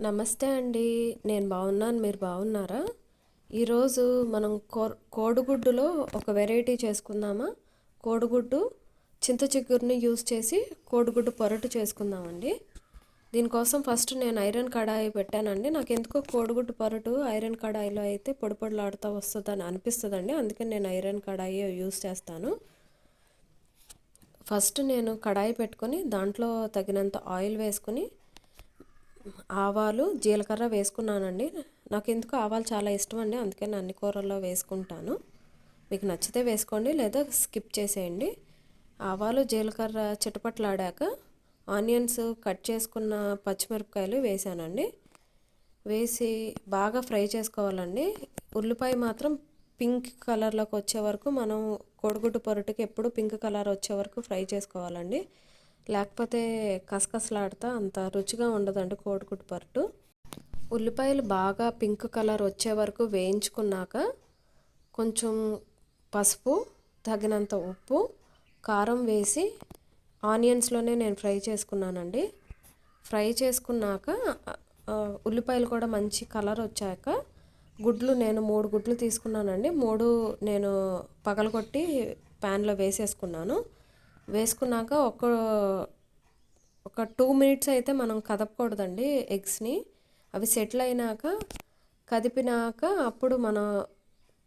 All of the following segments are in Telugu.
నమస్తే అండి. నేను బాగున్నాను. మీరు బాగున్నారా? ఈరోజు మనం కో కోడిగుడ్డులో ఒక వెరైటీ చేసుకుందామా? కోడిగుడ్డు చింత చిగురుని యూస్ చేసి కోడిగుడ్డు పొరటు చేసుకుందామండి. దీనికోసం ఫస్ట్ నేను ఐరన్ కడాయి పెట్టానండి. నాకు ఎందుకో కోడిగుడ్డు పొరటు ఐరన్ కడాయిలో అయితే పొడి పొడిలాడుతూ వస్తుందని అనిపిస్తుందండి. అందుకని నేను ఐరన్ కడాయి యూస్ చేస్తాను. ఫస్ట్ నేను కడాయి పెట్టుకొని దాంట్లో తగినంత ఆయిల్ వేసుకొని ఆవాలు జీలకర్ర వేసుకున్నానండి. నాకు ఎందుకు ఆవాలు చాలా ఇష్టం అండి అందుకే అన్ని కూరల్లో వేసుకుంటాను. మీకు నచ్చితే వేసుకోండి లేదా స్కిప్ చేసేయండి. ఆవాలు జీలకర్ర చిటపట్లాడాక ఆనియన్స్ కట్ చేసుకున్న పచ్చిమిరపకాయలు వేసానండి. వేసి బాగా ఫ్రై చేసుకోవాలండి. ఉల్లిపాయ మాత్రం పింక్ కలర్లోకి వచ్చే వరకు మనం కోడిగుడ్డు పొరటుకి ఎప్పుడు పింక్ కలర్ వచ్చే వరకు ఫ్రై చేసుకోవాలండి. లేకపోతే కసకసలాడుతా అంత రుచిగా ఉండదండి కోడిగుడ్డు పరుటు. ఉల్లిపాయలు బాగా పింక్ కలర్ వచ్చే వరకు వేయించుకున్నాక కొంచెం పసుపు తగినంత ఉప్పు కారం వేసి ఆనియన్స్లోనే నేను ఫ్రై చేసుకున్నానండి. ఫ్రై చేసుకున్నాక ఉల్లిపాయలు కూడా మంచి కలర్ వచ్చాక గుడ్లు నేను మూడు గుడ్లు తీసుకున్నానండి. మూడు నేను పగలగొట్టి ప్యాన్లో వేసేసుకున్నాను. వేసుకున్నాక ఒక ఒక టూ మినిట్స్ అయితే మనం కదపకూడదండి ఎగ్స్ని. అవి సెటిల్ అయినాక కదిపినాక అప్పుడు మనం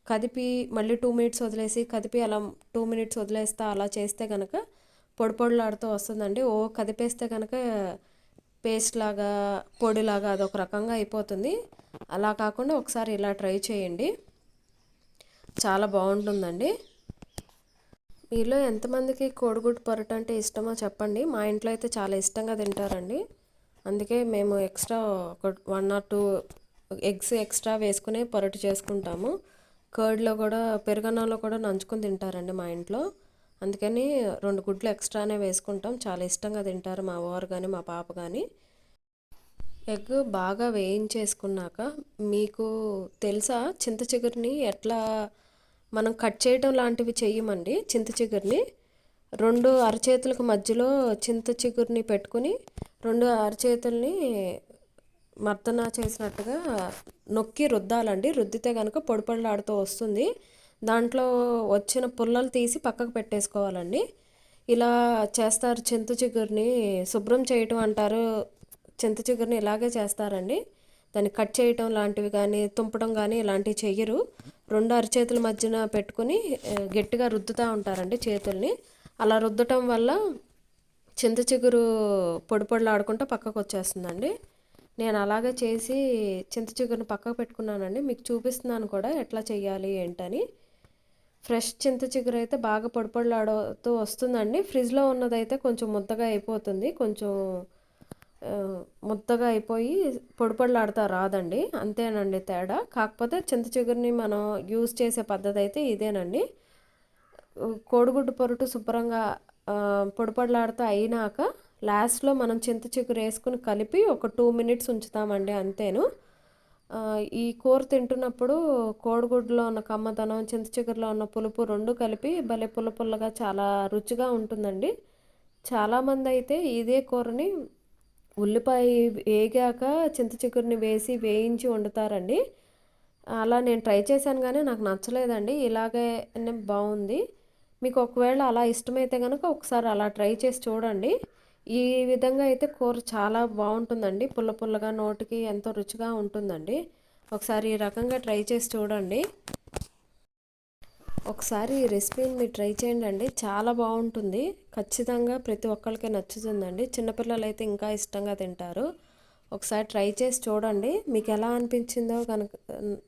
కదిపి మళ్ళీ టూ మినిట్స్ వదిలేసి కదిపి అలా టూ మినిట్స్ వదిలేస్తా అలా చేస్తే కనుక పొడి పొడిలాడుతూ వస్తుందండి. ఓ కదిపేస్తే కనుక పేస్ట్ లాగా పొడిలాగా అదొక రకంగా అయిపోతుంది. అలా కాకుండా ఒకసారి ఇలా ట్రై చేయండి. చాలా బాగుంటుందండి. మీలో ఎంతమందికి కోడిగుడ్డు పొరట అంటే ఇష్టమో చెప్పండి. మా ఇంట్లో అయితే చాలా ఇష్టంగా తింటారండి. అందుకే మేము ఎక్స్ట్రా ఒక one or two eggs extra వేసుకుని పొరటు చేసుకుంటాము. కర్డ్లో కూడా పెరుగన్నంలో కూడా నంచుకొని తింటారండి మా ఇంట్లో. అందుకని రెండు గుడ్లు ఎక్స్ట్రానే వేసుకుంటాం. చాలా ఇష్టంగా తింటారు మా వారు కానీ మా పాప కానీ ఎగ్ బాగా వేయించేసుకున్నాక మీకు తెలుసా చింత చిగురిని ఎట్లా మనం కట్ చేయడం లాంటివి చేయమండి చింత చిగురిని. రెండు అరచేతులకు మధ్యలో చింత చిగురిని పెట్టుకుని రెండు అరచేతుల్ని మర్దన చేసినట్టుగా నొక్కి రుద్దాలండి. రుద్దితే కనుక పొడిపొడలాడుతూ వస్తుంది. దాంట్లో వచ్చిన పుల్లలు తీసి పక్కకు పెట్టేసుకోవాలండి. ఇలా చేస్తారు చింత చిగురిని. శుభ్రం చేయటం అంటారు. చింత చిగురిని ఇలాగే చేస్తారండి. దాన్ని కట్ చేయటం లాంటివి కానీ తుంపడం కానీ ఇలాంటివి చెయ్యరు. రెండు అరచేతుల మధ్యన పెట్టుకుని గట్టిగా రుద్దుతూ ఉంటారండి చేతుల్ని. అలా రుద్దటం వల్ల చింత చిగురు పొడి పొడిలాడుకుంటూ పక్కకు వచ్చేస్తుందండి. నేను అలాగే చేసి చింత చిగురుని పక్కకు పెట్టుకున్నానండి. మీకు చూపిస్తున్నాను కూడా ఎట్లా చేయాలి ఏంటని. ఫ్రెష్ చింత చిగురు అయితే బాగా పొడి పొడిలాడుతూ వస్తుందండి. ఫ్రిడ్జ్లో ఉన్నదైతే కొంచెం ముద్దగా అయిపోతుంది. కొంచెం ముద్దగా అయిపోయి పొడిపొడలాడుతా రాదండి. అంతేనండి తేడా. కాకపోతే చింత చిగురిని మనం యూజ్ చేసే పద్ధతి అయితే ఇదేనండి కోడిగుడ్డు పొరుటు శుభ్రంగా పొడిపొడలాడుతూ అయినాక లాస్ట్లో మనం చింత చిగురు వేసుకుని కలిపి ఒక టూ మినిట్స్ ఉంచుతామండి అంతేను. ఈ కూర తింటున్నప్పుడు కోడిగుడ్లో ఉన్న కమ్మదనం చింత చిగురులో ఉన్న పులుపు రెండు కలిపి భలే పుల్ల పుల్లగా చాలా రుచిగా ఉంటుందండి. చాలామంది అయితే ఇదే కూరని ఉల్లిపాయ వేగాక చింత చిగురిని వేసి వేయించి వండుతారండి. అలా నేను ట్రై చేశాను కానీ నాకు నచ్చలేదండి. ఇలాగే బాగుంది. మీకు ఒకవేళ అలా ఇష్టమైతే కనుక ఒకసారి అలా ట్రై చేసి చూడండి. ఈ విధంగా అయితే కూర చాలా బాగుంటుందండి. పుల్ల పుల్లగా నోటికి ఎంతో రుచిగా ఉంటుందండి. ఒకసారి ఈ రకంగా ట్రై చేసి చూడండి. ఒకసారి ఈ రెసిపీని మీరు ట్రై చేయండి అండి. చాలా బాగుంటుంది. ఖచ్చితంగా ప్రతి ఒక్కరికి నచ్చుతుందండి. చిన్నపిల్లలు అయితే ఇంకా ఇష్టంగా తింటారు. ఒకసారి ట్రై చేసి చూడండి. మీకు ఎలా అనిపించిందో కనుక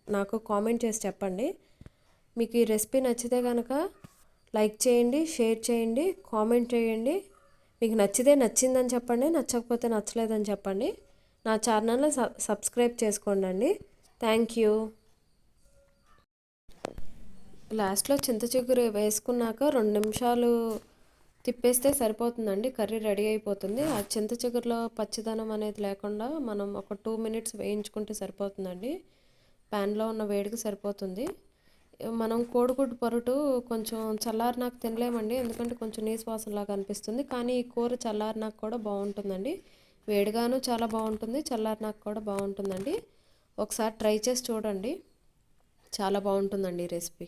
నాకు కామెంట్ చేసి చెప్పండి. మీకు ఈ రెసిపీ నచ్చితే కనుక లైక్ చేయండి షేర్ చేయండి కామెంట్ చేయండి. మీకు నచ్చితే నచ్చిందని చెప్పండి నచ్చకపోతే నచ్చలేదని చెప్పండి. నా ఛానల్ని సబ్స్క్రైబ్ చేసుకోండి అండి. Thank you. లాస్ట్లో చింత చిగురు వేసుకున్నాక రెండు నిమిషాలు తిప్పేస్తే సరిపోతుందండి. కర్రీ రెడీ అయిపోతుంది. ఆ చింత చిగురులో పచ్చిదనం అనేది లేకుండా మనం ఒక టూ మినిట్స్ వేయించుకుంటే సరిపోతుందండి. ప్యాన్లో ఉన్న వేడికి సరిపోతుంది. మనం కోడిగుడ్డు పొరటు కొంచెం చల్లారినాక తినలేమండి. ఎందుకంటే కొంచెం నీసు వాసనలాగా అనిపిస్తుంది. కానీ ఈ కూర చల్లారినాక కూడా బాగుంటుందండి. వేడిగాను చాలా బాగుంటుంది. చల్లారినాక కూడా బాగుంటుందండి. ఒకసారి ట్రై చేసి చూడండి. చాలా బాగుంటుందండి ఈ రెసిపీ.